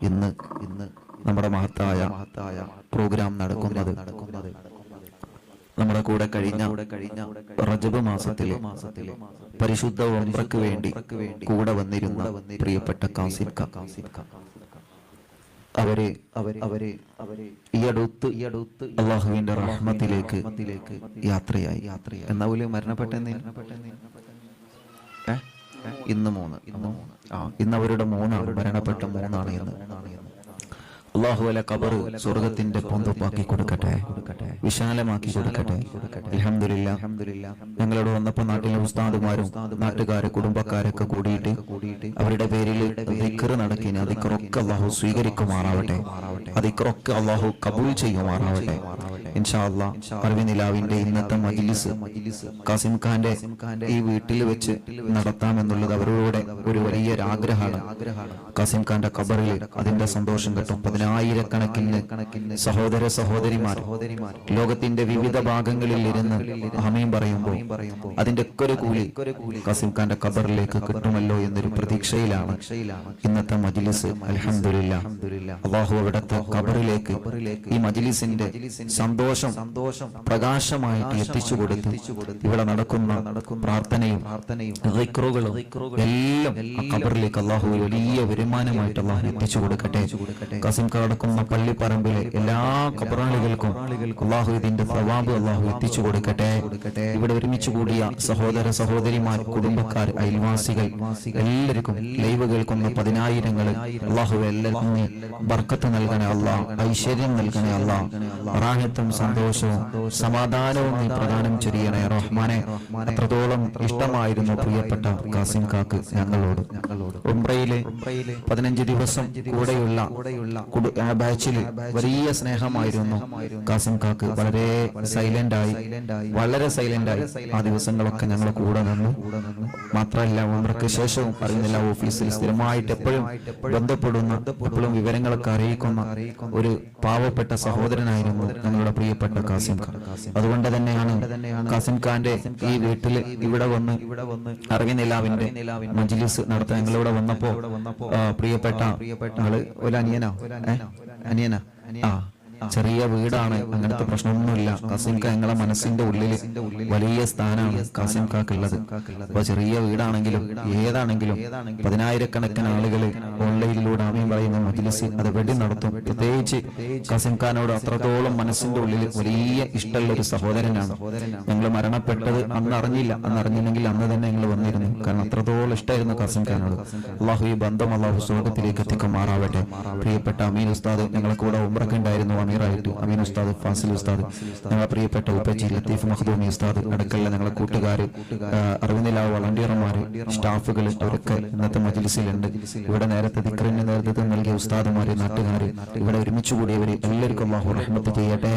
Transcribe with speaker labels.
Speaker 1: ഇന്ന് ഇന്ന് നമ്മുടെ മഹത്തായ മഹത്തായ പ്രോഗ്രാം നടക്കുന്നത്. നടക്കുന്നത് നമ്മുടെ കൂടെ കഴിഞ്ഞ കഴിഞ്ഞ റജബ് മാസത്തിലെ മാസത്തിലെ പരിശുദ്ധ ഒമ്പ്രക്ക് വേണ്ടി കൂടെ വന്നിരുന്ന പ്രിയപ്പെട്ട കാസിം കാസിം അവരെ അവരെ അവരെ ഈ അടുത്ത് ഈ അടുത്ത് അള്ളാഹുവിന്റെ റഹ്മത്തിലേക്ക് യാത്രയായി. യാത്രയായി എന്നാ പോലെ മരണപ്പെട്ടെന്ന്? ഏ? ഇന്ന് മൂന്ന്. ആ ഇന്ന് അവരുടെ മൂന്നാണ്. മരണപ്പെട്ട മൂന്നാണ്. ഇന്ന്. അള്ളാഹു അല കബർ സ്വർഗത്തിന്റെ പൊന്തുപ്പാക്കി കൊടുക്കട്ടെ. വിശാലമാക്കി കൊടുക്കട്ടെ. അലഹമില്ല ഞങ്ങളോട് വന്നപ്പോ നാട്ടിലെ ഉസ്താദുമാരും നാട്ടുകാരെ കുടുംബക്കാരൊക്കെ കൂടിയിട്ട് അവരുടെ പേരിൽ ദിക്കറ് നടക്കിന്. അതിക്കറൊക്കെ അള്ളാഹു സ്വീകരിക്കുമാറാവട്ടെ. അതിക്കറൊക്കെ അള്ളാഹു കബൂൽ ചെയ്യുമാറാവട്ടെ. ഇൻഷാ അള്ളാഹ് അറബി നിലാവിന്റെ ഇന്നത്തെ മജിലിസ് കാസിം ഖാന്റെ ഈ വീട്ടിൽ വെച്ച് നടത്താമെന്നുള്ളത് അവരുടെ ഒരു വലിയൊരു ആഗ്രഹമാണ് കാസിം ഖാന്റെ ഖബറിൽ അതിന്റെ സന്തോഷം കിട്ടും. പതിനായിരക്കണക്കിന് സഹോദര സഹോദരിമാർ ലോകത്തിന്റെ വിവിധ ഭാഗങ്ങളിൽ ഇരുന്ന് ഹമീം പറയുമ്പോൾ അതിന്റെ ഒക്കെ ഒരു കൂലി കാസിം ഖാന്റെ കബറിലേക്ക് കിട്ടുമല്ലോ എന്നൊരു പ്രതീക്ഷയിലാണ് ഇന്നത്തെ മജിലിസ്. അലഹമില്ല അള്ളാഹു അവിടുത്തെ കബറിലേക്ക് ഈ മജിലിസിന്റെ സന്തോഷം സന്തോഷം പ്രകാശമായിട്ട് എത്തിച്ചു കൊടുത്ത് ഇവിടെ നടക്കുന്ന പ്രാർത്ഥനയും ദിക്റുകളും എല്ലാം കബറിലേക്ക് അള്ളാഹു വലിയ വരുമാനമായിട്ട് അള്ളാഹു എത്തിച്ചു കൊടുക്കട്ടെ. കസിം കടക്കുന്ന പള്ളിപ്പറമ്പിലെ എല്ലാ ഖബറാളികൾക്കും അള്ളാഹു ഇതിന്റെ പ്രവാബ് അള്ളാഹു എത്തിച്ചു കൊടുക്കട്ടെ. ഇവിടെ ഒരുമിച്ച് കൂടിയ സഹോദര സഹോദരിമാർ കുടുംബക്കാർ അയൽവാസികൾ എല്ലാവർക്കും ലൈവ് കേൾക്കുന്ന പതിനായിരങ്ങൾ അള്ളാഹു എല്ലാവർക്കും ബർക്കത്ത് നൽകണേ അള്ളാഹ് ഐശ്വര്യം നൽകണേ അള്ളാഹ് റാഹത്തും സന്തോഷവും സമാധാനവും നീ പ്രദാനം ചെയ്യണേ റഹ്മാനെ. അത്രത്തോളം ഇഷ്ടമായിരുന്നു പ്രിയപ്പെട്ട കാസിം കാക്ക് ഞങ്ങളോട്. ഉംറയിലെ പതിനഞ്ച് ദിവസം കൂടെയുള്ള ബാച്ചിൽ വലിയ സ്നേഹമായിരുന്നു കാസിം കാക്ക് വളരെ സൈലന്റ് ആയി വളരെ സൈലന്റ് ആയി ആ ദിവസങ്ങളൊക്കെ ഞങ്ങൾ കൂടെ നിന്നു മാത്രമല്ല ഉംറയ്ക്ക് ശേഷവും അറിയുന്നില്ല ഓഫീസിൽ സ്ഥിരമായിട്ട് എപ്പോഴും ബന്ധപ്പെടുന്ന എപ്പോഴും വിവരങ്ങളൊക്കെ അറിയിക്കുന്ന ഒരു പാവപ്പെട്ട സഹോദരനായിരുന്നു ഞങ്ങളുടെ പ്രിയപ്പെട്ട കാസിം ഖാൻ അതുകൊണ്ട് തന്നെയാണ് കാസിം ഖാന്റെ ഈ വീട്ടിൽ ഇവിടെ വന്ന് അറിയ നിലാവിന്റെ മജ്ലിസ് നടത്താൻ ഞങ്ങളിവിടെ വന്നപ്പോ പ്രിയപ്പെട്ട പ്രിയപ്പെട്ട ആൾ ഒരു അനിയനാ? അനിയനാ ആ ചെറിയ വീടാണ്. അങ്ങനത്തെ പ്രശ്നമൊന്നുമില്ല. കാസിം ഖാൻ ഞങ്ങളെ മനസ്സിന്റെ ഉള്ളിൽ വലിയ സ്ഥാനമാണ് കാസിം കാക്കുള്ളത് അപ്പൊ ചെറിയ വീടാണെങ്കിലും ഏതാണെങ്കിലും പതിനായിരക്കണക്കിന് ആളുകൾ ഓൺലൈനിലൂടെ ആമീൻ പറയുന്ന മജിലിസ് അത് വെടി നടത്തും. പ്രത്യേകിച്ച് കാസിം ഖാനോട് അത്രത്തോളം മനസ്സിന്റെ ഉള്ളിൽ വലിയ ഇഷ്ടമുള്ള ഒരു സഹോദരനാണ്. ഞങ്ങൾ മരണപ്പെട്ടത് അന്ന് അറിഞ്ഞില്ല അന്ന് അറിഞ്ഞില്ലെങ്കിൽ അന്ന് തന്നെ ഞങ്ങൾ അത്രത്തോളം ഇഷ്ടമായിരുന്നു കാസിം ഖാനോട് അള്ളാഹു ഈ ബന്ധം അള്ളാഹു സ്വർഗത്തിലേക്ക് എത്തിക്കുമാറാവട്ടെ. പ്രിയപ്പെട്ട അമീൻ ഉസ്താദ് ഞങ്ങളെ കൂടെ ഉമ്രക്ക് ഉണ്ടായിരുന്നു അമീറായിട്ട്. അമീൻ ഉസ്താദ് ഫാസിൽ ഉസ്താദ് ഞങ്ങളെ പ്രിയപ്പെട്ട ഉപ്പച്ചി ലത്തീഫ് മഹദൂമി ഉസ്താദ് അടക്കല്ല ഞങ്ങളെ കൂട്ടുകാർ അറിവുന്നില്ല വളണ്ടിയർമാര് സ്റ്റാഫുകൾ അവരൊക്കെ ഇന്നത്തെ മജിലിസിലുണ്ട്. ഇവിടെ നേരത്തെ ദിക്റിന്റെ നേതൃത്വം നൽകിയ ഉസ്താദുമാര് നാട്ടുകാര് ഇവിടെ ഒരുമിച്ച് കൂടിയവര് എല്ലാവർക്കും അള്ളാഹു റഹ്മത്ത് ചെയ്യട്ടെ.